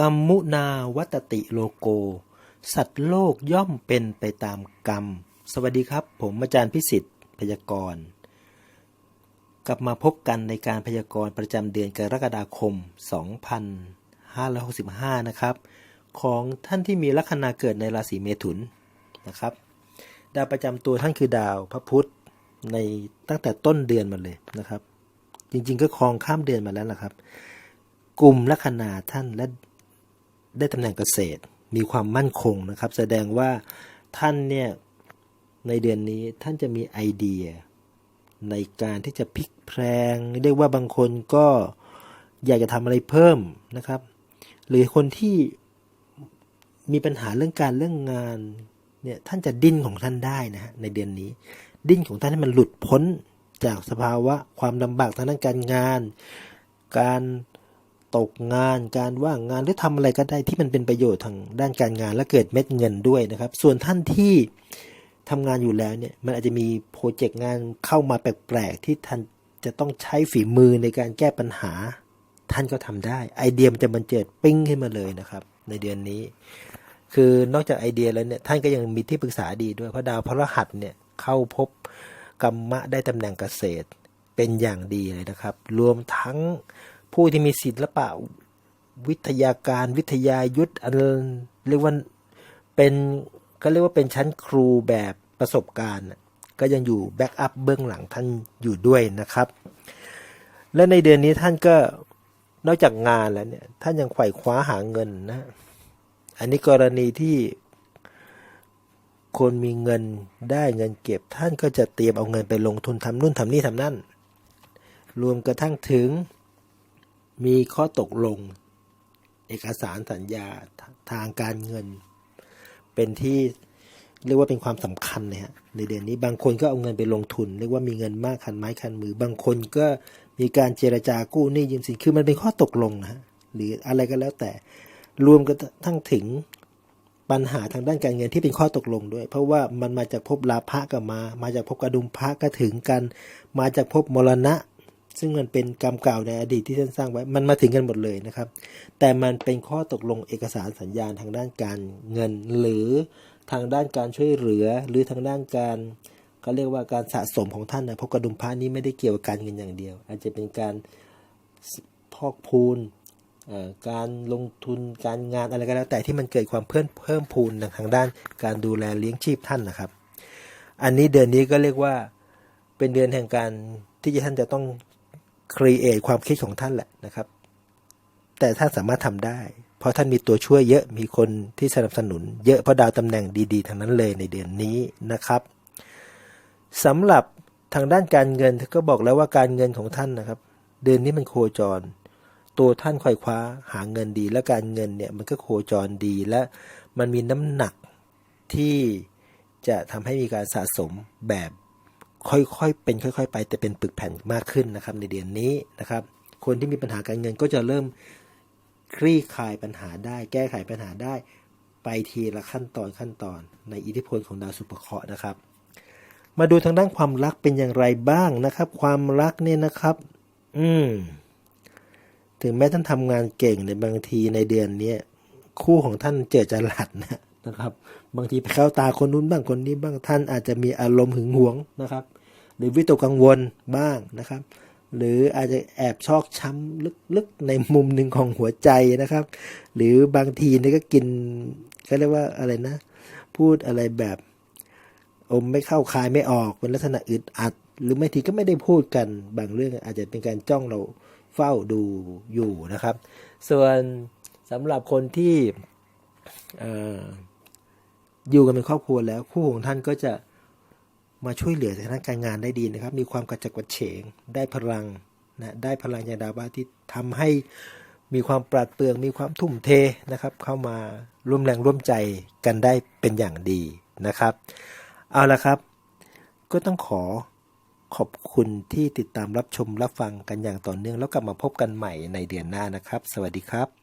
กรรมุนาวัตติโลโก สัตว์โลกย่อมเป็นไปตามกรรม สวัสดีครับ ผมอาจารย์พิสิทธิ์พยากรณ์ กลับมาพบกันในการพยากรณ์ประจำเดือนกรกฎาคม 2565 นะครับ ของท่านที่มีลัคนาเกิดในราศีเมถุนนะครับ ดาวประจำตัวท่านคือดาวพระพุธในตั้งแต่ต้นเดือนมาเลยนะครับ จริงๆก็ครองข้ามเดือนมาแล้วล่ะครับกลุ่มลัคนาท่านและ ได้ตำแหน่งเกษตร มีความมั่นคงนะครับ แสดงว่าท่านเนี่ยในเดือนนี้ท่านจะมีไอเดีย ในการที่จะพลิกแพลงเรียกว่าบางคนก็อยากจะทำอะไรเพิ่มนะครับ หรือคนที่มีปัญหาเรื่องการเรื่องงานเนี่ยท่านจะดิ้นของท่านได้นะฮะในเดือนนี้ ดิ้นของท่านให้มันหลุดพ้นจากสภาวะความลำบากทางด้านการงาน การ ตกงานการว่างงานหรือทำอะไรก็ได้ที่มันเป็นประโยชน์ทางด้านการงานและเกิดเม็ดเงินด้วยนะครับ ส่วนท่านที่ทำงานอยู่แล้วเนี่ยมันอาจจะมีโปรเจกต์งานเข้ามาแปลกๆที่ท่านจะต้องใช้ฝีมือในการแก้ปัญหา ท่านก็ทำได้ ไอเดียมันจะบันเจิดปิ้งขึ้นมาเลยนะครับ ในเดือนนี้ คือนอกจากไอเดียแล้วเนี่ยท่านก็ยังมีที่ปรึกษาดีด้วยเพราะดาวพระหัสเนี่ยเข้าพบกรรมะได้ตำแหน่งเกษตรเป็นอย่างดีเลยนะครับ รวมทั้ง ผู้ที่มีศิลปะวิทยาการวิทยายุทธอันเรียกว่าเป็นก็เรียกว่าเป็นชั้นครูแบบประสบการณ์ ก็ยังอยู่แบ็กอัพเบื้องหลังท่านอยู่ด้วยนะครับ และในเดือนนี้ท่านก็นอกจากงานแล้วเนี่ยท่านยังไขว่คว้าหาเงินนะ อันนี้กรณีที่คนมีเงินได้เงินเก็บ ท่านก็จะเตรียมเอาเงินไปลงทุนทำนู่นทำนี่ทำนั่น รวมกระทั่งถึง มีข้อตกลง เอกสารสัญญาทางการเงิน เป็นที่เรียกว่าเป็นความสำคัญเลยฮะในเดือนนี้บางคนก็เอาเงินไปลงทุน เรียกว่ามีเงินมากคันไม้คันมือ บางคนก็มีการเจรจากู้หนี้ยืมสินคือมันเป็นข้อตกลงนะฮะหรืออะไรก็แล้วแต่ รวมกระทั่งถึงปัญหาทางด้านการเงินที่เป็นข้อตกลงด้วย เพราะว่ามันมาจากภพลาภะก็มา มาจากภพกระดุมพระก็ถึงกัน มาจากภพมรณะ ซึ่งมันเป็นกรรมเก่าในอดีตที่ท่านสร้างไว้ มันมาถึงกันหมดเลยนะครับ แต่มันเป็นข้อตกลงเอกสารสัญญาณทางด้านการเงิน หรือทางด้านการช่วยเหลือ หรือทางด้านการเขาเรียกว่าการสะสมของท่านนะเพราะกระดุมพระนี้ไม่ได้เกี่ยวกับการเงินอย่างเดียว อาจจะเป็นการพอกพูนการลงทุนการงานอะไรก็แล้ว แต่ที่มันเกิดความเพิ่มเพิ่มพูนทางด้านการดูแลเลี้ยงชีพท่านนะครับ อันนี้เดือนนี้ก็เรียกว่าเป็นเดือนแห่งการที่ท่านจะต้อง ครีเอทความคิดของท่านแหละนะครับ แต่ท่านสามารถทำได้ เพราะท่านมีตัวช่วยเยอะมีคนที่สนับสนุน เยอะเพราะดาวตำแหน่งดีๆทางนั้นเลยในเดือนนี้นะครับสำหรับทางด้านการเงินก็บอกแล้วว่าการเงินของท่านนะครับ เดือนนี้มันโคจร ตัวท่านคอยคว้าหาเงินดี และการเงินเนี่ยมันก็โคจรดีและมันมีน้ำหนักที่จะทำให้มีการสะสมแบบ ค่อยๆเป็นค่อย ๆ ไปแต่เป็นปึกแผ่นมากขึ้นนะครับ ในเดือนนี้นะครับ คนที่มีปัญหาการเงินก็จะเริ่มคลี่คลายปัญหาได้ แก้ไขปัญหาได้ไปทีละขั้นตอนขั้นตอน ในอิทธิพลของดาวสุภเคราะห์นะครับ มาดูทางด้านความรักเป็นอย่างไรบ้างนะครับ ความรักเนี่ยนะครับ อืมถึงแม้ท่านทำงานเก่งในบางทีในเดือนนี้คู่ของท่านเจอจรัดนะ นะครับ บางทีไปเข้าตาคนนู้นบ้างคนนี้บ้างท่านอาจจะมีอารมณ์หึงหวงนะครับ หรือวิตกกังวลบ้างนะครับ หรืออาจจะแอบชอกช้ำลึกๆในมุมหนึ่งของหัวใจนะครับ หรือบางทีนี่ก็กินเขาเรียกว่าอะไรนะ พูดอะไรแบบอมไม่เข้าคายไม่ออกเป็นลักษณะอึดอัด หรือไม่ทีก็ไม่ได้พูดกันบางเรื่องอาจจะเป็นการจ้องเราเฝ้าดูอยู่นะครับ ส่วนสำหรับคนที่ อยู่กันเป็นครอบครัวแล้ว คู่ของท่านก็จะมาช่วยเหลือในทางการงานได้ดีนะครับ มีความกระจัดกระเฉง ได้พลังนะได้พลังยาดาวาที่ทำให้มีความปราดเปรื่องมีความทุ่มเทนะครับ เข้ามาร่วมแรงร่วมใจกันได้เป็นอย่างดีนะครับ เอาละครับ ก็ต้องขอขอบคุณที่ติดตามรับชมรับฟังกันอย่างต่อเนื่อง แล้วกลับมาพบกันใหม่ในเดือนหน้านะครับ สวัสดีครับ